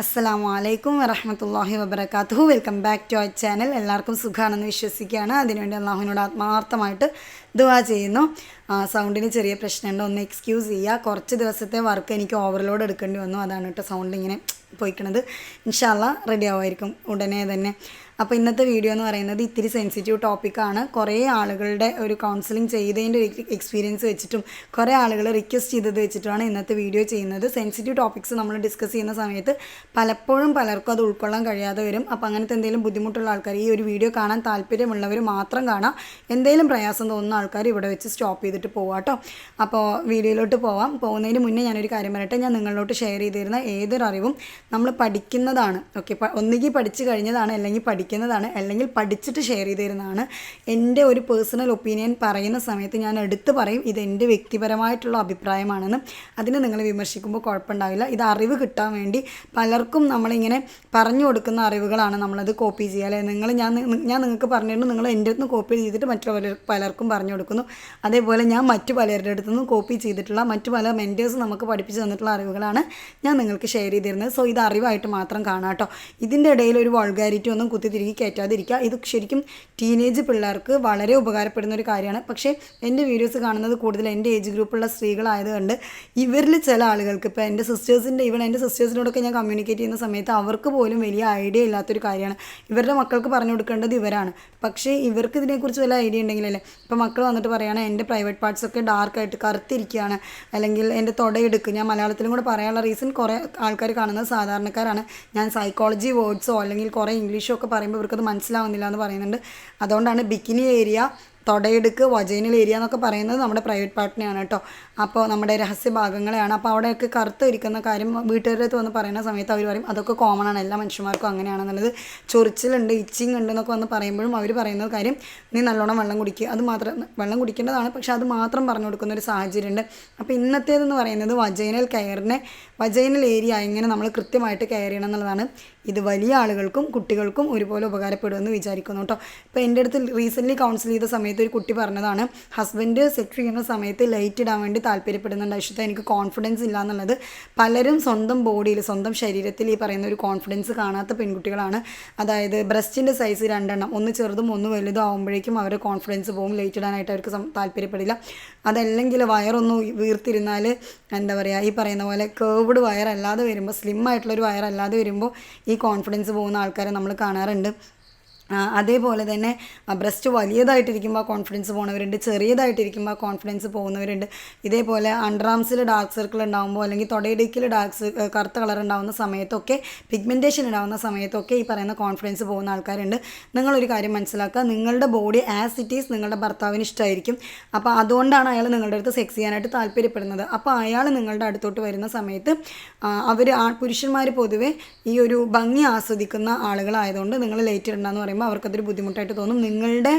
അസ്സലാമു അലൈക്കും വറഹമത്തല്ലാഹി വബർക്കാത്തു welcome back to our channel. എല്ലാവർക്കും സുഖമാണെന്ന് വിശ്വസിക്കുകയാണ്. അതിനുവേണ്ടി അള്ളാഹുവിനോട് ആത്മാർത്ഥമായിട്ട് ദുവാ ചെയ്യുന്നു. സൗണ്ടിന് ചെറിയ പ്രശ്നമുണ്ട്. ഒന്ന് എക്സ്ക്യൂസ് ചെയ്യുക കുറച്ച് ദിവസത്തെ വർക്ക് എനിക്ക് ഓവർലോഡ് എടുക്കേണ്ടി വന്നു. അതാണ് കേട്ടോ സൗണ്ട് ഇങ്ങനെ പോയിക്കണത് ഇൻഷാല്ല റെഡി ആവുമായിരിക്കും. ഉടനെ തന്നെ അപ്പോൾ ഇന്നത്തെ വീഡിയോ എന്ന് പറയുന്നത് ഇത്തിരി സെൻസിറ്റീവ് ടോപ്പിക്കാണ് കുറേ ആളുകളുടെ ഒരു കൗൺസിലിംഗ് ചെയ്തതിന്റെ എക്സ്പീരിയൻസ് വെച്ചിട്ടും കുറേ ആളുകൾ റിക്വസ്റ്റ് ചെയ്തത് വെച്ചിട്ടുമാണ് ഇന്നത്തെ വീഡിയോ ചെയ്യുന്നത്. സെൻസിറ്റീവ് ടോപ്പിക്സ് നമ്മൾ ഡിസ്കസ് ചെയ്യുന്ന സമയത്ത് പലപ്പോഴും പലർക്കും അത് ഉൾക്കൊള്ളാൻ കഴിയാതെ വരും. അപ്പോൾ അങ്ങനത്തെ എന്തെങ്കിലും ബുദ്ധിമുട്ടുള്ള ആൾക്കാർ ഈ ഒരു വീഡിയോ കാണാൻ താല്പര്യമുള്ളവർ മാത്രം കാണാം. എന്തെങ്കിലും പ്രയാസം തോന്നുന്ന ആൾക്കാർ ഇവിടെ വെച്ച് സ്റ്റോപ്പ് ചെയ്തിട്ട് പോവാം അപ്പോൾ വീഡിയോയിലോട്ട് പോവാം. പോകുന്നതിന് മുന്നേ ഞാനൊരു കാര്യം പറയട്ടെ. ഞാൻ നിങ്ങളിലോട്ട് ഷെയർ ചെയ്തിരുന്ന ഏതൊരു അറിവും നമ്മൾ പഠിക്കുന്നതാണ്. ഓക്കെ ഒന്നുകിൽ പഠിച്ചു കഴിഞ്ഞതാണ് അല്ലെങ്കിൽ പഠിക്കുന്നതാണ് അല്ലെങ്കിൽ പഠിച്ചിട്ട് ഷെയർ ചെയ്ത് തരുന്നതാണ് എന്റെ ഒരു പേഴ്സണൽ ഒപ്പീനിയൻ പറയുന്ന സമയത്ത് ഞാൻ എടുത്തു പറയും ഇത് എന്റെ വ്യക്തിപരമായിട്ടുള്ള അഭിപ്രായമാണെന്ന്. അതിനെ നിങ്ങൾ വിമർശിക്കുമ്പോൾ കുഴപ്പമുണ്ടാവില്ല. ഇത് അറിവ് കിട്ടാൻ വേണ്ടി പലർക്കും നമ്മളിങ്ങനെ പറഞ്ഞു കൊടുക്കുന്ന അറിവുകളാണ് നമ്മളത് കോപ്പി ചെയ്യുക. അല്ലെ? നിങ്ങൾ ഞാൻ ഞാൻ നിങ്ങൾക്ക് പറഞ്ഞിരുന്നു നിങ്ങൾ എന്റെ അടുത്ത് കോപ്പി ചെയ്തിട്ട് മറ്റു പലർ പലർക്കും പറഞ്ഞു കൊടുക്കുന്നു. അതേപോലെ ഞാൻ മറ്റു പലരുടെ അടുത്തു നിന്നും കോപ്പി ചെയ്തിട്ടുള്ള മറ്റു പല മെന്റേഴ്സ് നമുക്ക് പഠിപ്പിച്ച് തന്നിട്ടുള്ള അറിവുകളാണ് ഞാൻ നിങ്ങൾക്ക് ഷെയർ ചെയ്തിരുന്നത്. സോ ഇത് അറിവായിട്ട് മാത്രം കാണാം കേട്ടോ. ഇതിന്റെ ഇടയിൽ ഒരു വൾഗാരിറ്റി ഒന്നും കുത്തിത്തിരികി കയറ്റാതിരിക്കുക. ഇത് ശരിക്കും ടീനേജ് പിള്ളേർക്ക് വളരെ ഉപകാരപ്പെടുന്ന ഒരു കാര്യമാണ്. പക്ഷേ എന്റെ വീഡിയോസ് കാണുന്നത് കൂടുതൽ എന്റെ ഏജ് ഗ്രൂപ്പുള്ള സ്ത്രീകളായതുകൊണ്ട് ഇവരിൽ ചില ആളുകൾക്ക് ഇപ്പോൾ എന്റെ സിസ്റ്റേഴ്സിന്റെ ഇവൻ എന്റെ സിസ്റ്റേഴ്സിനോടൊക്കെ ഞാൻ കമ്മ്യൂണിക്കേറ്റ് ചെയ്യുന്ന സമയത്ത് അവർക്ക് പോലും വലിയ ഐഡിയ ഇല്ലാത്തൊരു കാര്യമാണ്. ഇവരുടെ മക്കൾക്ക് പറഞ്ഞു കൊടുക്കേണ്ടത് ഇവരാണ്. പക്ഷേ ഇവർക്ക് ഇതിനെക്കുറിച്ച് വല്ല ഐഡിയ ഉണ്ടെങ്കിലല്ലേ ഇപ്പോൾ മക്കൾ വന്നിട്ട് പറയുകയാണ് എന്റെ പ്രൈവറ്റ് പാർട്സൊക്കെ ഡാർക്കായിട്ട് കറുത്തിരിക്കുകയാണ്. അല്ലെങ്കിൽ എന്റെ തൊടയെടുക്ക് ഞാൻ മലയാളത്തിലും കൂടെ പറയാനുള്ള റീസൺ കുറേ ആൾക്കാർ കാണുന്നത് സാധാരണക്കാരാണ്. ഞാൻ സൈക്കോളജി വേർഡ്സോ അല്ലെങ്കിൽ കുറേ ഇംഗ്ലീഷോ ഒക്കെ പറയുമ്പോൾ ഇവർക്കത് മനസ്സിലാവുന്നില്ല എന്ന് പറയുന്നുണ്ട്. അതുകൊണ്ടാണ് ബിക്കിനി ഏരിയ തൊടയെടുക്ക് വജൈനൽ ഏരിയ എന്നൊക്കെ പറയുന്നത് നമ്മുടെ പ്രൈവറ്റ് പാർട്ടിനെയാണ് കേട്ടോ. അപ്പോൾ നമ്മുടെ രഹസ്യ ഭാഗങ്ങളെയാണ് അപ്പോൾ അവിടെയൊക്കെ കറുത്ത് ഇരിക്കുന്ന കാര്യം വീട്ടുകാരുടെ അടുത്ത് വന്ന് പറയുന്ന സമയത്ത് അവർ പറയും അതൊക്കെ കോമൺ ആണ്. എല്ലാ മനുഷ്യന്മാർക്കും അങ്ങനെയാണെന്നുള്ളത്. ചൊറിച്ചിലുണ്ട് ഇച്ചിങ് ഉണ്ട് എന്നൊക്കെ വന്ന് പറയുമ്പോഴും അവർ പറയുന്ന കാര്യം നീ നല്ലോണം വെള്ളം കുടിക്കുക അത് മാത്രം വെള്ളം കുടിക്കേണ്ടതാണ് പക്ഷെ അത് മാത്രം പറഞ്ഞു കൊടുക്കുന്ന ഒരു സാഹചര്യമുണ്ട്. അപ്പോൾ ഇന്നത്തേതെന്ന് പറയുന്നത് വജൈനൽ കെയറിനെ വജൈനൽ ഏരിയ ഇങ്ങനെ നമ്മൾ കൃത്യമായിട്ട് കെയർ ചെയ്യണം എന്നുള്ളതാണ്. ഇത് വലിയ ആളുകൾക്കും കുട്ടികൾക്കും ഒരുപോലെ ഉപകാരപ്പെടുമെന്ന് വിചാരിക്കുന്നു കേട്ടോ. ഇപ്പോൾ എന്റെ അടുത്ത് റീസെന്റ്ലി കൗൺസിൽ ചെയ്ത സമയത്ത് ഒരു കുട്ടി പറഞ്ഞതാണ് ഹസ്ബൻഡ് സെക്സ് ചെയ്യുന്ന സമയത്ത് ലൈറ്റ് ഇടാൻ വേണ്ടി താല്പര്യപ്പെടുന്നുണ്ട്. അശ്വത എനിക്ക് കോൺഫിഡൻസ് ഇല്ല എന്നുള്ളത് പലരും സ്വന്തം ബോഡിയിൽ സ്വന്തം ശരീരത്തിൽ ഈ പറയുന്ന ഒരു കോൺഫിഡൻസ് കാണാത്ത പെൺകുട്ടികളാണ്. അതായത് ബ്രസ്റ്റിന്റെ സൈസ് രണ്ടെണ്ണം. ഒന്ന് ചെറുതും ഒന്ന് വലുതും ആകുമ്പോഴേക്കും അവരുടെ കോൺഫിഡൻസ് പോകും. ലേറ്റ് ഇടാനായിട്ട് അവർക്ക് താല്പര്യപ്പെടില്ല. അതല്ലെങ്കിൽ വയറൊന്ന് വീർത്തിരുന്നാൽ എന്താ പറയുക ഈ പറയുന്ന പോലെ കേർവ്ഡ് വയറല്ലാതെ വരുമ്പോൾ സ്ലിം ആയിട്ടുള്ളൊരു വയറല്ലാതെ വരുമ്പോൾ ഈ കോൺഫിഡൻസ് പോകുന്ന ആൾക്കാരെ നമ്മൾ കാണാറുണ്ട്. അതേപോലെ തന്നെ ബ്രസ്റ്റ് വലിയതായിട്ടിരിക്കുമ്പോൾ കോൺഫിഡൻസ് പോകുന്നവരുണ്ട് ചെറിയതായിട്ടിരിക്കുമ്പോൾ കോൺഫിഡൻസ് പോകുന്നവരുണ്ട്. ഇതേപോലെ അണ്ടർആംസിൽ ഡാർക്ക് സർക്കിൾ ഉണ്ടാകുമ്പോൾ അല്ലെങ്കിൽ തൊടയിടുക്കിൽ ഡാർക്ക് കറുത്ത കളർ ഉണ്ടാകുന്ന സമയത്തൊക്കെ പിഗ്മെന്റേഷൻ ഉണ്ടാകുന്ന സമയത്തൊക്കെ ഈ പറയുന്ന കോൺഫിഡൻസ് പോകുന്ന ആൾക്കാരുണ്ട്. നിങ്ങളൊരു കാര്യം മനസ്സിലാക്കുക നിങ്ങളുടെ ബോഡി ആസ് ഇറ്റ് ഈസ് നിങ്ങളുടെ ഭർത്താവിന് ഇഷ്ടമായിരിക്കും അപ്പോൾ അതുകൊണ്ടാണ് അയാൾ നിങ്ങളുടെ അടുത്ത് സെക്സ് ചെയ്യാനായിട്ട് താല്പര്യപ്പെടുന്നത്. അപ്പോൾ അയാൾ നിങ്ങളുടെ അടുത്തോട്ട് വരുന്ന സമയത്ത് അവർ ആ പുരുഷന്മാർ പൊതുവെ ഈ ഒരു ഭംഗി ആസ്വദിക്കുന്ന ആളുകളായതുകൊണ്ട് നിങ്ങൾ ലേറ്റ് ഇടണ്ടെന്ന് പറയുമ്പോൾ അവർക്കതൊരു ബുദ്ധിമുട്ടായിട്ട് തോന്നും. നിങ്ങളുടെ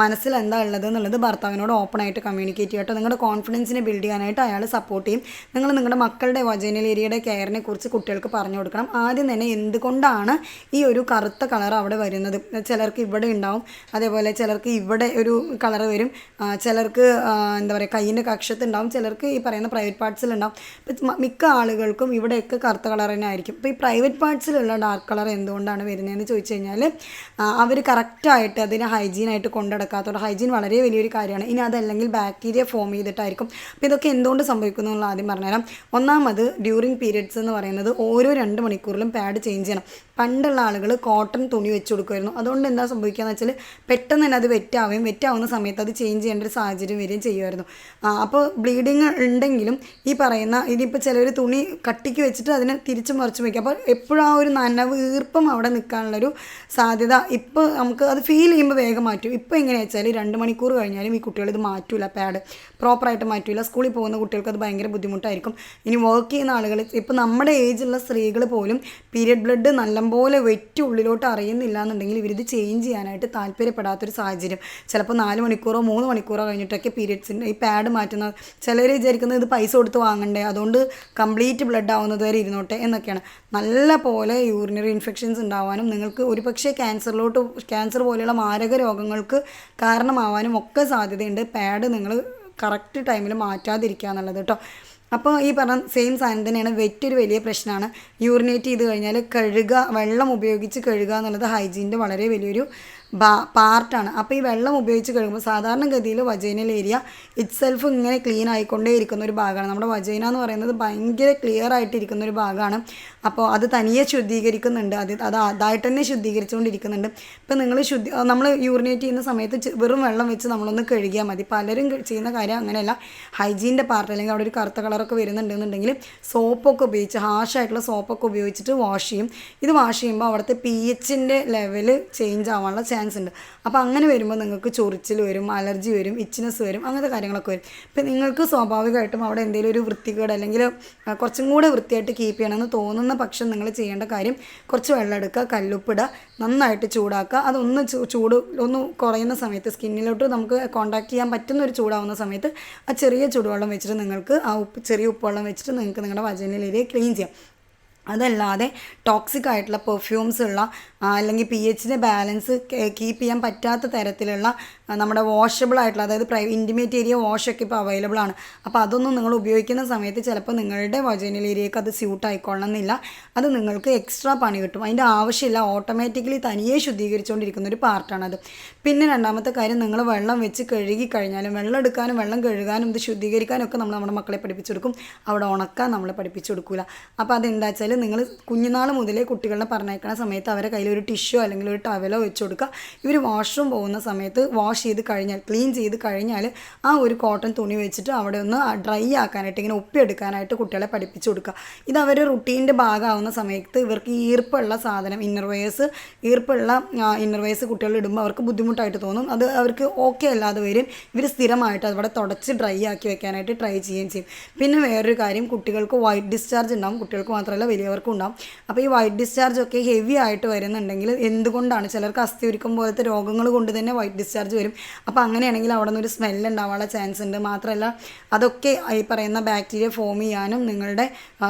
മനസ്സിൽ എന്താ ഉള്ളത് എന്നുള്ളത് ഭർത്താവിനോട് ഓപ്പണായിട്ട് കമ്മ്യൂണിക്കേറ്റ് ചെയ്യട്ടോ നിങ്ങളുടെ കോൺഫിഡൻസിനെ ബിൽഡ് ചെയ്യാനായിട്ട് അയാൾ സപ്പോർട്ട് ചെയ്യും. നിങ്ങൾ നിങ്ങളുടെ മക്കളുടെ വജനൽ ഏരിയയുടെ കെയറിനെ കുറിച്ച് കുട്ടികൾക്ക് പറഞ്ഞു കൊടുക്കണം. ആദ്യം തന്നെ എന്തുകൊണ്ടാണ് ഈ ഒരു കറുത്ത കളർ അവിടെ വരുന്നത്? ചിലർക്ക് ഇവിടെ ഉണ്ടാവും അതേപോലെ ചിലർക്ക് ഇവിടെ ഒരു കളർ വരും. ചിലർക്ക് എന്താ പറയുക കയ്യിന്റെ കക്ഷത്ത് ഉണ്ടാവും. ചിലർക്ക് ഈ പറയുന്ന പ്രൈവറ്റ് പാർട്സിൽ ഉണ്ടാവും. ഇപ്പം മിക്ക ആളുകൾക്കും ഇവിടെയൊക്കെ കറുത്ത കളർ തന്നെ ആയിരിക്കും. ഇപ്പോൾ ഈ പ്രൈവറ്റ് പാർട്സിലുള്ള ഡാർക്ക് കളർ എന്തുകൊണ്ടാണ് വരുന്നതെന്ന് ചോദിച്ചു കഴിഞ്ഞാൽ അവർ കറക്റ്റായിട്ട് അതിനെ ഹൈജീനായിട്ട് കൊണ്ടുനടക്കാത്തതുകൊണ്ട് ഹൈജീൻ വളരെ വലിയൊരു കാര്യമാണ്. ഇനി അതല്ലെങ്കിൽ ബാക്ടീരിയ ഫോം ചെയ്തിട്ടായിരിക്കും. അപ്പോൾ ഇതൊക്കെ എന്തുകൊണ്ട് സംഭവിക്കുന്നു എന്നുള്ള ആദ്യം പറഞ്ഞുതരാം. ഒന്നാമത് ഡ്യൂറിങ് പീരിയഡ്സ് എന്ന് പറയുന്നത് ഓരോ രണ്ട് മണിക്കൂറിലും പാഡ് ചേഞ്ച് ചെയ്യണം. പണ്ടുള്ള ആളുകൾ കോട്ടൺ തുണി വെച്ച് കൊടുക്കുമായിരുന്നു. അതുകൊണ്ട് എന്താ സംഭവിക്കുക എന്ന് വെച്ചാൽ പെട്ടെന്ന് തന്നെ അത് വെറ്റാവുകയും വെറ്റാവുന്ന സമയത്ത് അത് ചേഞ്ച് ചെയ്യേണ്ട ഒരു സാഹചര്യം വരികയും ചെയ്യുമായിരുന്നു. അപ്പോൾ ബ്ലീഡിങ് ഉണ്ടെങ്കിലും ഈ പറയുന്ന ഇനിയിപ്പോൾ ചിലർ തുണി കട്ടിക്ക് വെച്ചിട്ട് അതിനെ തിരിച്ചു മറിച്ച് വയ്ക്കുക അപ്പോൾ എപ്പോഴും ആ ഒരു നനവ് ഈർപ്പം അവിടെ നിൽക്കാനുള്ളൊരു സാധ്യത ഇപ്പോൾ നമുക്ക് അത് ഫീൽ ചെയ്യുമ്പോൾ വേഗം മാറ്റും. ഇപ്പോൾ എങ്ങനെയാ വെച്ചാൽ രണ്ട് മണിക്കൂർ കഴിഞ്ഞാലും ഈ കുട്ടികൾ ഇത് മാറ്റൂല പാഡ് പ്രോപ്പറായിട്ട് മാറ്റില്ല സ്കൂളിൽ പോകുന്ന കുട്ടികൾക്ക് അത് ഭയങ്കര ബുദ്ധിമുട്ടായിരിക്കും. ഇനി വർക്ക് ചെയ്യുന്ന ആളുകൾ ഇപ്പോൾ നമ്മുടെ ഏജുള്ള സ്ത്രീകൾ പോലും പീരിയഡ് ബ്ലഡ് നല്ലപോലെ വെറ്റ് ഉള്ളിലോട്ട് അറിയുന്നില്ല എന്നുണ്ടെങ്കിൽ ഇവരിത് ചേഞ്ച് ചെയ്യാനായിട്ട് താല്പര്യപ്പെടാത്തൊരു സാഹചര്യം. ചിലപ്പോൾ നാല് മണിക്കൂറോ മൂന്ന് മണിക്കൂറോ കഴിഞ്ഞിട്ടൊക്കെ പീരിയഡ്സിന്റെ ഈ പാഡ് മാറ്റുന്നത് ചിലർ വിചാരിക്കുന്നത് ഇത് പൈസ കൊടുത്ത് വാങ്ങണ്ടേ അതുകൊണ്ട് കംപ്ലീറ്റ് ബ്ലഡ് ആവുന്നത് വരെ ഇരുന്നോട്ടെ എന്നൊക്കെയാണ്. നല്ല പോലെ യൂറിനറി ഇൻഫെക്ഷൻസ് ഉണ്ടാവാനും നിങ്ങൾക്ക് ഒരുപക്ഷെ ക്യാൻസറിലോട്ട് ക്യാൻസർ പോലെയുള്ള മാരക രോഗങ്ങൾക്ക് കാരണമാവാനും ഒക്കെ സാധ്യതയുണ്ട്. പാഡ് നിങ്ങൾ കറക്റ്റ് ടൈമിൽ മാറ്റാതിരിക്കുക എന്നുള്ളത് കേട്ടോ. അപ്പോൾ ഈ പറഞ്ഞ സെയിം സാധനം തന്നെയാണ് വെറ്റ് ഒരു വലിയ പ്രശ്നമാണ്. യൂറിനേറ്റ് ചെയ്ത് കഴിഞ്ഞാൽ കഴുകുക വെള്ളം ഉപയോഗിച്ച് കഴുകുക എന്നുള്ളത് ഹൈജീന്റെ വളരെ വലിയൊരു പാർട്ടാണ്. അപ്പോൾ ഈ വെള്ളം ഉപയോഗിച്ച് കഴുകുമ്പോൾ സാധാരണഗതിയിൽ വജൈനൽ ഏരിയ ഇറ്റ്സെൽഫ് ഇങ്ങനെ ക്ലീൻ ആയിക്കൊണ്ടേ ഇരിക്കുന്ന ഒരു ഭാഗമാണ്. നമ്മുടെ വജൈന എന്ന് പറയുന്നത് ഭയങ്കര ക്ലിയർ ആയിട്ടിരിക്കുന്ന ഒരു ഭാഗമാണ്. അപ്പോൾ അത് തനിയെ ശുദ്ധീകരിക്കുന്നുണ്ട്. അത് അത് അതായിട്ട് തന്നെ ശുദ്ധീകരിച്ചുകൊണ്ടിരിക്കുന്നുണ്ട്. ഇപ്പം നിങ്ങൾ ശുദ്ധി നമ്മൾ യൂറിനേറ്റ് ചെയ്യുന്ന സമയത്ത് വെറും വെള്ളം വെച്ച് നമ്മളൊന്ന് കഴുകിയാൽ മതി. പലരും ചെയ്യുന്ന കാര്യം അങ്ങനെയല്ല. ഹൈജീന്റെ പാർട്ട് അല്ലെങ്കിൽ അവിടെ ഒരു കറുത്ത കളറൊക്കെ വരുന്നുണ്ടെന്നുണ്ടെങ്കിൽ സോപ്പൊക്കെ ഉപയോഗിച്ച് ഹാഷ് ഹാഷായിട്ടുള്ള സോപ്പൊക്കെ ഉപയോഗിച്ചിട്ട് വാഷ് ചെയ്യും. ഇത് വാഷ് ചെയ്യുമ്പോൾ അവിടുത്തെ പി എച്ചിന്റെ ലെവൽ ചേഞ്ച് ആവാനുള്ള ചാൻസ് ഉണ്ട്. അപ്പോൾ അങ്ങനെ വരുമ്പോൾ നിങ്ങൾക്ക് ചൊറിച്ചിൽ വരും അലർജി വരും ഇച്ചിനെസ് വരും അങ്ങനത്തെ കാര്യങ്ങളൊക്കെ വരും. ഇപ്പം നിങ്ങൾക്ക് സ്വാഭാവികമായിട്ടും അവിടെ എന്തെങ്കിലും ഒരു വൃത്തികേട് അല്ലെങ്കിൽ കുറച്ചും കൂടെ വൃത്തിയായിട്ട് കീപ്പ് ചെയ്യണമെന്ന് തോന്നുന്ന പക്ഷം നിങ്ങൾ ചെയ്യേണ്ട കാര്യം കുറച്ച് വെള്ളം എടുക്കുക കല്ലുപ്പിടുക നന്നായിട്ട് ചൂടാക്കുക. അതൊന്ന് ചൂട് ഒന്ന് കുറയുന്ന സമയത്ത് സ്കിന്നിലോട്ട് നമുക്ക് കോൺടാക്ട് ചെയ്യാൻ പറ്റുന്ന ഒരു ചൂടാവുന്ന സമയത്ത് ആ ചെറിയ ചൂടുവെള്ളം വെച്ചിട്ട് നിങ്ങൾക്ക് ആ ഉപ്പ് ചെറിയ ഉപ്പുവെള്ളം വെച്ചിട്ട് നിങ്ങൾക്ക് നിങ്ങളുടെ വജനൽ ക്ലീൻ ചെയ്യാം. അതല്ലാതെ ടോക്സിക് ആയിട്ടുള്ള പെർഫ്യൂംസ് ഉള്ള അല്ലെങ്കിൽ പി എച്ചിന്റെ ബാലൻസ് കീപ്പ് ചെയ്യാൻ പറ്റാത്ത തരത്തിലുള്ള നമ്മുടെ വാഷബിൾ ആയിട്ടുള്ള അതായത് പ്രൈ ഇന്റിമേറ്റ് ഏരിയ വാഷൊക്കെ ഇപ്പോൾ അവൈലബിൾ ആണ്. അപ്പോൾ അതൊന്നും നിങ്ങൾ ഉപയോഗിക്കുന്ന സമയത്ത് ചിലപ്പോൾ നിങ്ങളുടെ വജനൽ ഏരിയക്ക് അത് സ്യൂട്ട് ആയിക്കൊള്ളണമെന്നില്ല. അത് നിങ്ങൾക്ക് എക്സ്ട്രാ പണി കിട്ടും. അതിന്റെ ആവശ്യമില്ല. ഓട്ടോമാറ്റിക്കലി തനിയെ ശുദ്ധീകരിച്ചുകൊണ്ടിരിക്കുന്ന ഒരു പാർട്ടാണത് പിന്നെ രണ്ടാമത്തെ കാര്യം നിങ്ങൾ വെള്ളം വെച്ച് കഴുകി കഴിഞ്ഞാലും വെള്ളം എടുക്കാനും വെള്ളം കഴുകാനും ഇത് ശുദ്ധീകരിക്കാനും ഒക്കെ നമ്മൾ നമ്മുടെ മക്കളെ പഠിപ്പിച്ചു കൊടുക്കും. അവിടെ ഉണക്കാൻ നമ്മളെ പഠിപ്പിച്ചു കൊടുക്കില്ല അപ്പോൾ അതെന്താ വെച്ചാൽ നിങ്ങൾ കുഞ്ഞുനാൾ മുതലേ കുട്ടികളെ പറഞ്ഞേക്കുന്ന സമയത്ത് അവരെ കയ്യിൽ ഒരു ടിഷ്യൂ അല്ലെങ്കിൽ ഒരു ടവലോ വെച്ച് കൊടുക്കുക. ഇവർ വാഷ്റൂം പോകുന്ന സമയത്ത് വാഷ് ചെയ്ത് കഴിഞ്ഞാൽ ക്ലീൻ ചെയ്ത് കഴിഞ്ഞാൽ ആ ഒരു കോട്ടൺ തുണി വെച്ചിട്ട് അവിടെ ഒന്ന് ഡ്രൈ ആക്കാനായിട്ട് ഇങ്ങനെ ഒപ്പിയെടുക്കാനായിട്ട് കുട്ടികളെ പഠിപ്പിച്ചു കൊടുക്കുക. ഇത് അവർ റുട്ടീന്റെ ഭാഗമാവുന്ന സമയത്ത് ഇവർക്ക് ഈർപ്പുള്ള സാധനം ഇന്നർ ഈർപ്പുള്ള ഇന്നർ കുട്ടികൾ ഇടുമ്പോൾ അവർക്ക് ബുദ്ധിമുട്ടായിട്ട് തോന്നും. അത് അവർക്ക് ഓക്കെ അല്ലാതെ വരും. ഇവർ സ്ഥിരമായിട്ട് അവിടെ തുടച്ച് ഡ്രൈ ആക്കി വെക്കാനായിട്ട് ട്രൈ ചെയ്യുകയും ചെയ്യും. പിന്നെ വേറൊരു കാര്യം കുട്ടികൾക്ക് വൈറ്റ് ഡിസ്ചാർജ് ഉണ്ടാവും. കുട്ടികൾക്ക് മാത്രമല്ല വലിയവർക്കും ഉണ്ടാവും. അപ്പോൾ ഈ വൈറ്റ് ഡിസ്ചാർജ് ഒക്കെ ഹെവി ആയിട്ട് വരുന്നുണ്ടെങ്കിൽ എന്തുകൊണ്ടാണ്? ചിലർക്ക് അസ്ഥി ഒരുക്കം പോലത്തെ രോഗങ്ങൾ കൊണ്ട് തന്നെ വൈറ്റ് ഡിസ്ചാർജ് വരും. അപ്പോൾ അങ്ങനെയാണെങ്കിൽ അവിടെ നിന്ന് ഒരു സ്മെല്ല് ഉണ്ടാവാനുള്ള ചാൻസ് ഉണ്ട്. മാത്രമല്ല അതൊക്കെ ഈ പറയുന്ന ബാക്ടീരിയ ഫോം ചെയ്യാനും നിങ്ങളുടെ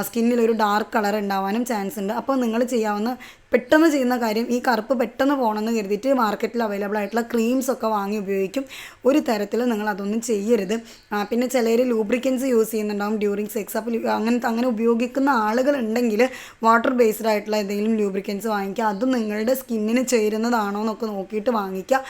സ്കിന്നിൽ ഒരു ഡാർക്ക് കളർ ഉണ്ടാവാനും ചാൻസ് ഉണ്ട്. അപ്പോൾ നിങ്ങൾ ചെയ്യാവുന്ന പെട്ടെന്ന് ചെയ്യുന്ന കാര്യം ഈ കറുപ്പ് പെട്ടെന്ന് പോകണമെന്ന് കരുതിയിട്ട് മാർക്കറ്റിൽ അവൈലബിൾ ആയിട്ടുള്ള ക്രീംസ് ഒക്കെ വാങ്ങി ഉപയോഗിക്കും. ഒരു തരത്തിൽ നിങ്ങൾ അതൊന്നും ചെയ്യരുത്. പിന്നെ ചിലർ ലൂബ്രിക്കൻസ് യൂസ് ചെയ്യുന്നുണ്ടാവും. ഡ്യൂറിങ് സെക്സ് അപ്പോൾ അങ്ങനത്തെ അങ്ങനെ ഉപയോഗിക്കുന്ന ആളുകൾ ഉണ്ടെങ്കിൽ വാട്ടർ ബേസ്ഡ് ആയിട്ടുള്ള എന്തെങ്കിലും ലൂബ്രിക്കൻസ് വാങ്ങിക്കുക. അത് നിങ്ങളുടെ സ്കിന്നിന് ചേരുന്നതാണോ എന്നൊക്കെ നോക്കിയിട്ട് വാങ്ങിക്കുക.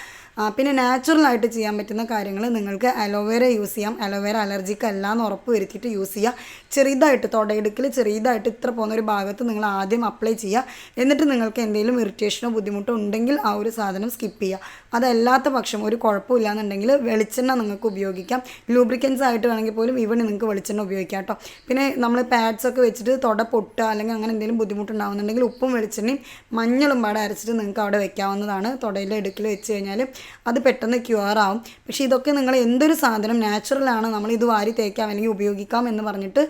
പിന്നെ നാച്ചുറലായിട്ട് ചെയ്യാൻ പറ്റുന്ന കാര്യങ്ങൾ നിങ്ങൾക്ക് അലോവേര യൂസ് ചെയ്യാം. അലോവേര അലർജിക്ക് അല്ല എന്ന് ഉറപ്പ് വരുത്തിയിട്ട് യൂസ് ചെയ്യുക ചെറിയതായിട്ട് തൊടയിടുക്കിൽ ചെറിയതായിട്ട് ഇത്ര പോകുന്ന ഒരു ഭാഗത്ത് നിങ്ങൾ ആദ്യം അപ്ലൈ ചെയ്യുക എന്നിട്ട് നിങ്ങൾക്ക് എന്തെങ്കിലും ഇറിറ്റേഷനോ ബുദ്ധിമുട്ടോ ഉണ്ടെങ്കിൽ ആ ഒരു സാധനം സ്കിപ്പ് ചെയ്യുക അതല്ലാത്ത പക്ഷം ഒരു കുഴപ്പമില്ല എന്നുണ്ടെങ്കിൽ വെളിച്ചെണ്ണ നിങ്ങൾക്ക് ഉപയോഗിക്കാം. ലൂബ്രിക്കൻസ് ആയിട്ട് വേണമെങ്കിൽ പോലും ഇവിടെ നിങ്ങൾക്ക് വെളിച്ചെണ്ണ ഉപയോഗിക്കാം കേട്ടോ. പിന്നെ നമ്മൾ പാഡ്സ് ഒക്കെ വെച്ചിട്ട് തൊട പൊട്ടുക അല്ലെങ്കിൽ അങ്ങനെ എന്തെങ്കിലും ബുദ്ധിമുട്ടുണ്ടാകുന്നുണ്ടെങ്കിൽ ഉപ്പും വെളിച്ചെണ്ണയും മഞ്ഞളും പാടെ അരച്ചിട്ട് നിങ്ങൾക്ക് അവിടെ വെക്കാവുന്നതാണ്. തുടയിലെ ഇടുക്കിൽ വെച്ച് കഴിഞ്ഞാൽ അത് പെട്ടെന്ന് ക്യൂർ ആവും. പക്ഷേ ഇതൊക്കെ നിങ്ങൾ എന്തൊരു സാധനം നാച്ചുറലാണ് നമ്മൾ ഇത് വാരി തേക്കാം അല്ലെങ്കിൽ ഉപയോഗിക്കാം എന്ന് പറഞ്ഞിട്ട്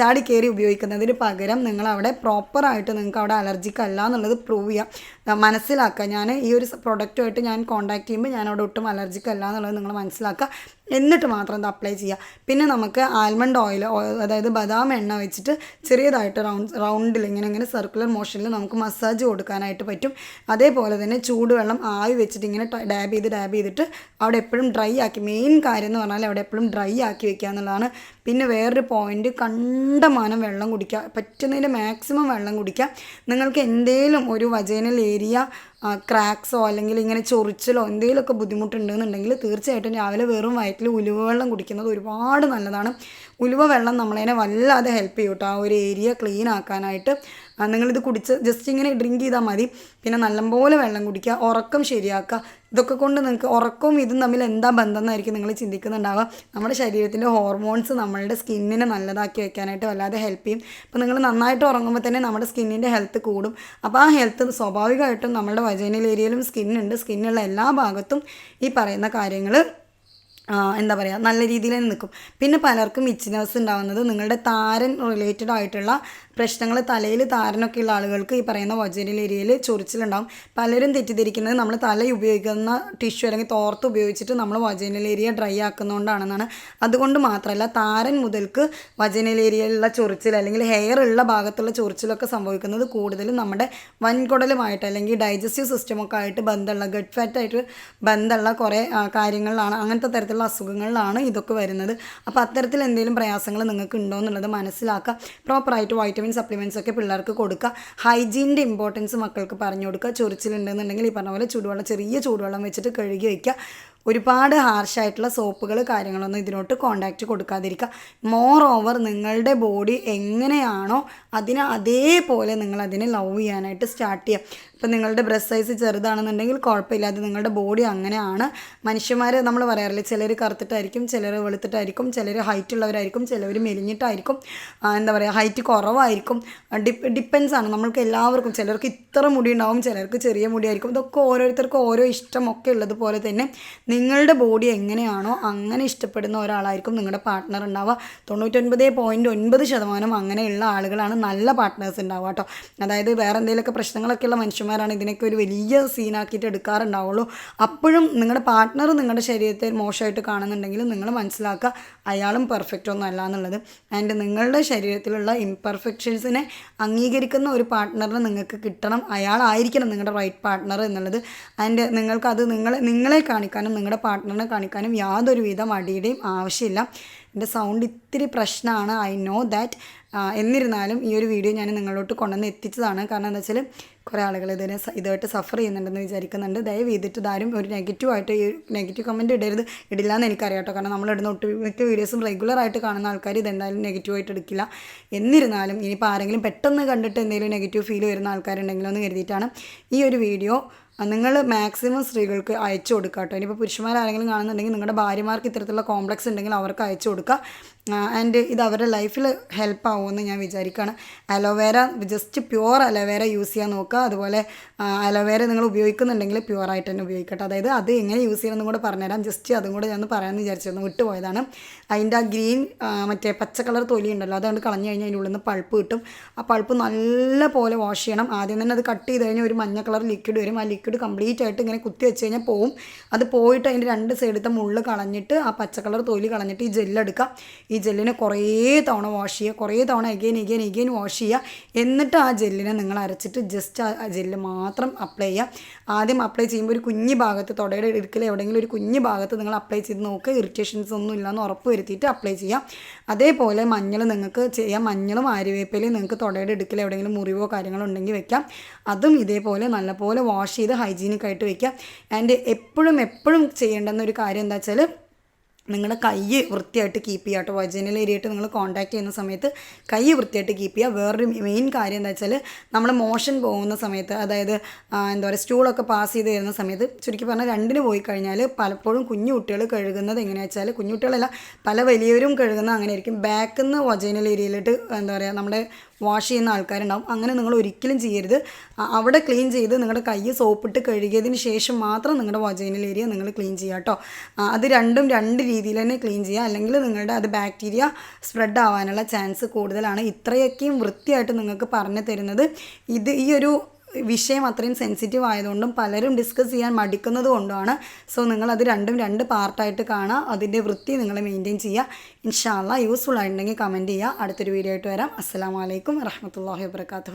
ചാടി കയറി ഉപയോഗിക്കുന്നതിന് പകരം നിങ്ങൾ അവിടെ പ്രോപ്പറായിട്ട് നിങ്ങൾക്ക് അവിടെ അലർജിക്ക് അല്ല എന്നുള്ളത് പ്രൂവ് ചെയ്യാം. മനസ്സിലാക്കുക. ഞാൻ ഈ ഒരു പ്രൊഡക്റ്റുമായിട്ട് ഞാൻ കോൺടാക്ട് ചെയ്യുമ്പോൾ ഞാൻ അവിടെ ഒട്ടും അലർജിക്ക് അല്ല എന്നുള്ളത് നിങ്ങൾ മനസ്സിലാക്കുക. എന്നിട്ട് മാത്രം ഇത് അപ്ലൈ ചെയ്യുക. പിന്നെ നമുക്ക് ആൽമണ്ട് ഓയിൽ അതായത് ബദാം എണ്ണ വെച്ചിട്ട് ചെറിയതായിട്ട് റൗണ്ട് റൗണ്ടിൽ ഇങ്ങനെ ഇങ്ങനെ സർക്കുലർ മോഷനിൽ നമുക്ക് മസാജ് കൊടുക്കാനായിട്ട് പറ്റും. അതേപോലെ തന്നെ ചൂടുവെള്ളം ആവി വെച്ചിട്ട് ഇങ്ങനെ ഡാബ് ചെയ്ത് ഡാബ് ചെയ്തിട്ട് അവിടെ എപ്പോഴും ഡ്രൈ ആക്കി മെയിൻ കാര്യം എന്ന് പറഞ്ഞാൽ അവിടെ എപ്പോഴും ഡ്രൈ ആക്കി വെക്കുക എന്നുള്ളതാണ്. പിന്നെ വേറൊരു പോയിന്റ് കണ്ടമാനം വെള്ളം കുടിക്കുക. പറ്റുന്നതിന്റെ മാക്സിമം വെള്ളം കുടിക്കുക. നിങ്ങൾക്ക് എന്തേലും ഒരു വജൈനൽ ഏരിയ ക്രാക്സോ അല്ലെങ്കിൽ ഇങ്ങനെ ചൊറിച്ചിലോ എന്തെങ്കിലുമൊക്കെ ബുദ്ധിമുട്ടുണ്ടെന്നുണ്ടെങ്കിൽ തീർച്ചയായിട്ടും രാവിലെ വെറും വയറ്റിൽ ഉലുവ വെള്ളം കുടിക്കുന്നത് ഒരുപാട് നല്ലതാണ്. ഉലുവ വെള്ളം നമ്മളതിനെ വല്ലാതെ ഹെൽപ്പ് ചെയ്യും കേട്ടോ. ആ ഒരു ഏരിയ ക്ലീൻ ആക്കാനായിട്ട്. നിങ്ങളിത് കുടിച്ച് ജസ്റ്റ് ഇങ്ങനെ ഡ്രിങ്ക് ചെയ്താൽ മതി. പിന്നെ നല്ലപോലെ വെള്ളം കുടിക്കുക ഉറക്കം ശരിയാക്കുക. ഇതൊക്കെ കൊണ്ട് നിങ്ങൾക്ക് ഉറക്കവും ഇതും തമ്മിൽ എന്താ ബന്ധം എന്നായിരിക്കും നിങ്ങൾ ചിന്തിക്കുന്നുണ്ടാവുക. നമ്മുടെ ശരീരത്തിന്റെ ഹോർമോൺസ് നമ്മളുടെ സ്കിന്നിനെ നല്ലതാക്കി വെക്കാനായിട്ട് വല്ലാതെ ഹെൽപ്പ് ചെയ്യും. അപ്പോൾ നിങ്ങൾ നന്നായിട്ട് ഉറങ്ങുമ്പോൾ തന്നെ നമ്മുടെ സ്കിന്നിന്റെ ഹെൽത്ത് കൂടും. അപ്പോൾ ആ ഹെൽത്ത് സ്വാഭാവികമായിട്ടും നമ്മുടെ വജൈനൽ ഏരിയയിലും സ്കിന്നുണ്ട് സ്കിന്നുള്ള എല്ലാ ഭാഗത്തും ഈ പറയുന്ന കാര്യങ്ങൾ എന്താ പറയുക നല്ല രീതിയിൽ നിൽക്കും. പിന്നെ പലർക്കും ഇച്ചിനേഴ്സ് ഉണ്ടാകുന്നത് നിങ്ങളുടെ താരൻ റിലേറ്റഡ് ആയിട്ടുള്ള പ്രശ്നങ്ങൾ തലയിൽ താരനൊക്കെ ഉള്ള ആളുകൾക്ക് ഈ പറയുന്ന വജൈനൽ ഏരിയയിൽ ചൊറിച്ചിലുണ്ടാവും. പലരും തെറ്റിദ്ധരിക്കുന്നത് നമ്മൾ തല ഉപയോഗിക്കുന്ന ടിഷ്യൂ അല്ലെങ്കിൽ തോർത്ത് ഉപയോഗിച്ചിട്ട് നമ്മൾ വജൈനൽ ഏരിയ ഡ്രൈ ആക്കുന്നതുകൊണ്ടാണെന്നാണ് അതുകൊണ്ട് മാത്രമല്ല താരൻ മുതൽക്ക് വജൈനൽ ഏരിയയിലുള്ള ചൊറിച്ചിൽ അല്ലെങ്കിൽ ഹെയർ ഉള്ള ഭാഗത്തുള്ള ചൊറിച്ചിലൊക്കെ സംഭവിക്കുന്നത് കൂടുതലും നമ്മുടെ വൻകുടലുമായിട്ട് അല്ലെങ്കിൽ ഡൈജസ്റ്റീവ് സിസ്റ്റമൊക്കെ ആയിട്ട് ബന്ധമുള്ള ഗഡ് ഫാറ്റായിട്ട് ബന്ധമുള്ള കുറേ കാര്യങ്ങളിലാണ് അങ്ങനത്തെ തരത്തിലുള്ള അസുഖങ്ങളിലാണ് ഇതൊക്കെ വരുന്നത്. അപ്പോൾ അത്തരത്തിൽ എന്തെങ്കിലും പ്രയാസങ്ങൾ നിങ്ങൾക്ക് ഉണ്ടോ എന്നുള്ളത് മനസ്സിലാക്കുക. പ്രോപ്പറായിട്ട് വൈറ്റമിൻ സപ്ലിമെന്റ്സ് ഒക്കെ പിള്ളേർക്ക് കൊടുക്കുക. ഹൈജീനിന്റെ ഇമ്പോർട്ടൻസ് മക്കൾക്ക് പറഞ്ഞു കൊടുക്കുക. ചൊറിച്ചിലുണ്ടെന്നുണ്ടെങ്കിൽ ഈ പറഞ്ഞ പോലെ ചൂടുവെള്ളം ചെറിയ ചൂടുവെള്ളം വെച്ചിട്ട് കഴുകി വയ്ക്കുക ഒരുപാട് ഹാർഷായിട്ടുള്ള സോപ്പുകൾ കാര്യങ്ങളൊന്നും ഇതിനോട്ട് കോണ്ടാക്റ്റ് കൊടുക്കാതിരിക്കുക. മോർ ഓവർ നിങ്ങളുടെ ബോഡി എങ്ങനെയാണോ അതിനെ അതേപോലെ നിങ്ങൾ അതിനെ ലവ് ചെയ്യാനായിട്ട് സ്റ്റാർട്ട് ചെയ്യുക. ഇപ്പം നിങ്ങളുടെ ബ്രസ്റ്റ് സൈസ് ചെറുതാണെന്നുണ്ടെങ്കിൽ കുഴപ്പമില്ല. അത് നിങ്ങളുടെ ബോഡി അങ്ങനെയാണ്. മനുഷ്യന്മാർ നമ്മൾ പറയാറില്ലേ ചിലർ കറുത്തിട്ടായിരിക്കും ചിലർ വെളുത്തിട്ടായിരിക്കും ചിലർ ഹൈറ്റ് ഉള്ളവരായിരിക്കും ചിലവർ മെലിഞ്ഞിട്ടായിരിക്കും എന്താ പറയുക ഹൈറ്റ് കുറവായിരിക്കും. ഡിപ് ഡിപ്പെൻസ് ആണ്. നമ്മൾക്ക് എല്ലാവർക്കും ചിലർക്ക് ഇത്ര മുടി ഉണ്ടാവും ചിലർക്ക് ചെറിയ മുടിയായിരിക്കും. ഇതൊക്കെ ഓരോരുത്തർക്കും ഓരോ ഇഷ്ടമൊക്കെ ഉള്ളതുപോലെ തന്നെ നിങ്ങളുടെ ബോഡി എങ്ങനെയാണോ അങ്ങനെ ഇഷ്ടപ്പെടുന്ന ഒരാളായിരിക്കും നിങ്ങളുടെ പാർട്ട്ണർ ഉണ്ടാവുക. തൊണ്ണൂറ്റൊൻപത് പോയിന്റ് ഒൻപത് ശതമാനം അങ്ങനെയുള്ള ആളുകളാണ് നല്ല പാർട്ട്നേഴ്സ് ഉണ്ടാവുക കേട്ടോ. അതായത് വേറെ എന്തെങ്കിലുമൊക്കെ പ്രശ്നങ്ങളൊക്കെ ഉള്ള മനുഷ്യന്മാരാണ് ഇതിനൊക്കെ ഒരു വലിയ സീനാക്കിയിട്ട് എടുക്കാറുണ്ടാവുള്ളൂ. അപ്പോഴും നിങ്ങളുടെ പാർട്ട്ണർ നിങ്ങളുടെ ശരീരത്തെ മോശമായിട്ട് കാണുന്നുണ്ടെങ്കിലും നിങ്ങൾ മനസ്സിലാക്കുക അയാളും പെർഫെക്റ്റ് ഒന്നും അല്ല എന്നുള്ളത്. ആൻഡ് നിങ്ങളുടെ ശരീരത്തിലുള്ള ഇംപെർഫെക്ഷൻസിനെ അംഗീകരിക്കുന്ന ഒരു പാർട്ട്ണറിനെ നിങ്ങൾക്ക് കിട്ടണം. അയാളായിരിക്കണം നിങ്ങളുടെ റൈറ്റ് പാർട്ട്ണർ എന്നുള്ളത്. ആൻഡ് നിങ്ങൾക്കത് നിങ്ങളെ നിങ്ങളെ കാണിക്കാനും നിങ്ങളുടെ പാർട്ട്ണറിനെ കാണിക്കാനും യാതൊരുവിധ മടിയുടെയും ആവശ്യമില്ല. എന്റെ സൗണ്ട് ഇത്തിരി പ്രശ്നമാണ്. ഐ നോ ദാറ്റ് എന്നിരുന്നാലും ഈ ഒരു വീഡിയോ ഞാൻ നിങ്ങളോട്ട് കൊണ്ടുവന്ന് എത്തിച്ചതാണ്. കാരണം എന്താ വെച്ചാൽ കുറേ ആളുകൾ ഇതിനെ ഇതായിട്ട് സഫർ ചെയ്യുന്നുണ്ടെന്ന് വിചാരിക്കുന്നുണ്ട്. ദയവ് ചെയ്തിട്ട് ഇതാരും ഒരു നെഗറ്റീവായിട്ട് ഈ നെഗറ്റീവ് കമന്റ് ഇടരുത്. ഇടില്ല എന്ന് എനിക്കറിയാം കേട്ടോ. കാരണം നമ്മളിടുന്ന ഒട്ടുമിക്ക വീഡിയോസും റെഗുലറായിട്ട് കാണുന്ന ആൾക്കാർ ഇതെന്തായാലും നെഗറ്റീവായിട്ട് എടുക്കില്ല. എന്നിരുന്നാലും ഇനിയിപ്പോൾ ആരെങ്കിലും പെട്ടെന്ന് കണ്ടിട്ട് എന്തെങ്കിലും നെഗറ്റീവ് ഫീൽ വരുന്ന ആൾക്കാരുണ്ടെങ്കിലോ എന്ന് കരുതിയിട്ടാണ് ഈ ഒരു വീഡിയോ നിങ്ങൾ മാക്സിമം സ്ത്രീകൾക്ക് അയച്ചു കൊടുക്കുക കേട്ടോ ഇനിയിപ്പോൾ പുരുഷന്മാരാരെങ്കിലും കാണുന്നുണ്ടെങ്കിൽ നിങ്ങളുടെ ഭാര്യമാർക്ക് ഇത്തരത്തിലുള്ള കോംപ്ലക്സ് ഉണ്ടെങ്കിൽ അവർക്ക് അയച്ചു കൊടുക്കുക. ആൻഡ് ഇത് അവരുടെ ലൈഫിൽ ഹെൽപ്പ് ആവുമെന്ന് ഞാൻ വിചാരിക്കുകയാണ് aloe vera just pure aloe vera use ചെയ്യാൻ നോക്കുക. അതുപോലെ അലോവേര നിങ്ങൾ ഉപയോഗിക്കുന്നുണ്ടെങ്കിൽ പ്യുവർ ആയിട്ട് തന്നെ ഉപയോഗിക്കട്ടെ. അതായത് അത് എങ്ങനെ യൂസ് ചെയ്യണമെന്നും കൂടെ പറഞ്ഞുതരാം. ജസ്റ്റ് അതും കൂടെ ഞാൻ പറയാമെന്ന് വിചാരിച്ചിരുന്നു വിട്ടുപോയതാണ്. അതിന്റെ ആ ഗ്രീൻ മറ്റേ പച്ച കളർ തൊലി ഉണ്ടല്ലോ അതുകൊണ്ട് കളഞ്ഞു കഴിഞ്ഞാൽ അതിന്റെ ഉള്ളിൽ നിന്ന് പൾപ്പ് കിട്ടും. ആ പൾപ്പ് നല്ല പോലെ വാഷ് ചെയ്യണം. ആദ്യം തന്നെ അത് കട്ട് ചെയ്ത് കഴിഞ്ഞാൽ ഒരു മഞ്ഞ കളർ ലിക്വിഡ് വരും. ആ ലിക്വിഡ് കംപ്ലീറ്റ് ആയിട്ട് ഇങ്ങനെ കുത്തി വെച്ച് കഴിഞ്ഞാൽ പോവും. അത് പോയിട്ട് അതിന്റെ രണ്ട് സൈഡിലത്തെ മുള്ള് കളഞ്ഞിട്ട് ആ പച്ച കളർ തൊലി കളഞ്ഞിട്ട് ഈ ജെല്ലെടുക്കുക ഈ ജെല്ലിനെ കുറേ തവണ വാഷ് ചെയ്യുക കുറേ തവണ എഗെയിൻ എഗെയിൻ എഗെയിൻ വാഷ് ചെയ്യുക. എന്നിട്ട് ആ ജെല്ലിനെ നിങ്ങൾ അരച്ചിട്ട് ജസ്റ്റ് ആ ജെല്ല് മാത്രം അപ്ലൈ ചെയ്യുക. ആദ്യം അപ്ലൈ ചെയ്യുമ്പോൾ ഒരു കുഞ്ഞ് ഭാഗത്ത് തുടയുടെ ഇടുക്കിൽ എവിടെയെങ്കിലും ഒരു കുഞ്ഞ് ഭാഗത്ത് നിങ്ങൾ അപ്ലൈ ചെയ്ത് നോക്കുക. ഇറിറ്റേഷൻസ് ഒന്നും ഇല്ലയെന്ന് ഉറപ്പ് വരുത്തിയിട്ട് അപ്ലൈ ചെയ്യാം അതേപോലെ മഞ്ഞൾ നിങ്ങൾക്ക് ചെയ്യാം. മഞ്ഞളും ആര്യവേപ്പിലയും നിങ്ങൾക്ക് തുടയുടെ ഇടുക്കിൽ എവിടെയെങ്കിലും മുറിവോ കാര്യങ്ങളോ ഉണ്ടെങ്കിൽ വെക്കാം. അതും ഇതേപോലെ നല്ലപോലെ വാഷ് ചെയ്ത് ഹൈജീനിക് ആയിട്ട് വെക്കാം ആൻഡ് എപ്പോഴും എപ്പോഴും ചെയ്യേണ്ടുന്ന ഒരു കാര്യം എന്താ വെച്ചാൽ നിങ്ങളുടെ കൈ വൃത്തിയായിട്ട് കീപ്പ് ചെയ്യുക കേട്ടോ. വജനൽ ഏരിയയായിട്ട് നിങ്ങൾ കോൺടാക്ട് ചെയ്യുന്ന സമയത്ത് കൈ വൃത്തിയായിട്ട് കീപ്പ് ചെയ്യുക വേറൊരു മെയിൻ കാര്യം എന്താ വെച്ചാൽ നമ്മൾ മോഷൻ പോകുന്ന സമയത്ത് അതായത് എന്താ പറയുക സ്റ്റൂളൊക്കെ പാസ് ചെയ്ത് തരുന്ന സമയത്ത് ചുരുക്കി പറഞ്ഞാൽ രണ്ടിന് പോയി കഴിഞ്ഞാൽ പലപ്പോഴും കുഞ്ഞു കുട്ടികൾ കഴുകുന്നത് എങ്ങനെയാ വെച്ചാൽ കുഞ്ഞു കുട്ടികളല്ല പല വലിയവരും കഴുകുന്നത് അങ്ങനെ ആയിരിക്കും. ബാക്കിൽ നിന്ന് വജനൽ ഏരിയയിലിട്ട് എന്താ പറയുക നമ്മുടെ വാഷ് ചെയ്യുന്ന ആൾക്കാരുണ്ടാവും. അങ്ങനെ നിങ്ങൾ ഒരിക്കലും ചെയ്യരുത്. അവിടെ ക്ലീൻ ചെയ്ത് നിങ്ങളുടെ കൈ സോപ്പിട്ട് കഴുകിയതിന് ശേഷം മാത്രം നിങ്ങളുടെ വജൈനൽ ഏരിയ നിങ്ങൾ ക്ലീൻ ചെയ്യുക കേട്ടോ അത് രണ്ടും രണ്ട് രീതിയിൽ തന്നെ ക്ലീൻ ചെയ്യുക. അല്ലെങ്കിൽ നിങ്ങളുടെ അത് ബാക്ടീരിയ സ്പ്രെഡ് ആവാനുള്ള ചാൻസ് കൂടുതലാണ്. ഇത്രയൊക്കെയും വൃത്തിയായിട്ട് നിങ്ങൾക്ക് പറഞ്ഞു തരുന്നത്. ഇത് ഈ ഒരു വിഷയം അത്രയും സെൻസിറ്റീവ് ആയതുകൊണ്ടും പലരും ഡിസ്കസ് ചെയ്യാൻ മടിക്കുന്നത് കൊണ്ടുമാണ്. സോ നിങ്ങൾ അത് രണ്ടും രണ്ട് പാർട്ടായിട്ട് കാണുക അതിന്റെ വൃത്തി നിങ്ങൾ മെയിന്റെയിൻ ചെയ്യുക. ഇൻഷാല്ല യൂസ്ഫുൾ ആയിട്ടുണ്ടെങ്കിൽ കമന്റ് ചെയ്യുക. അടുത്തൊരു വീഡിയോ ആയിട്ട് വരാം. അസ്സാം വലൈക്കും വറഹമത്തല്ലാഹി വാബർക്കാത്തു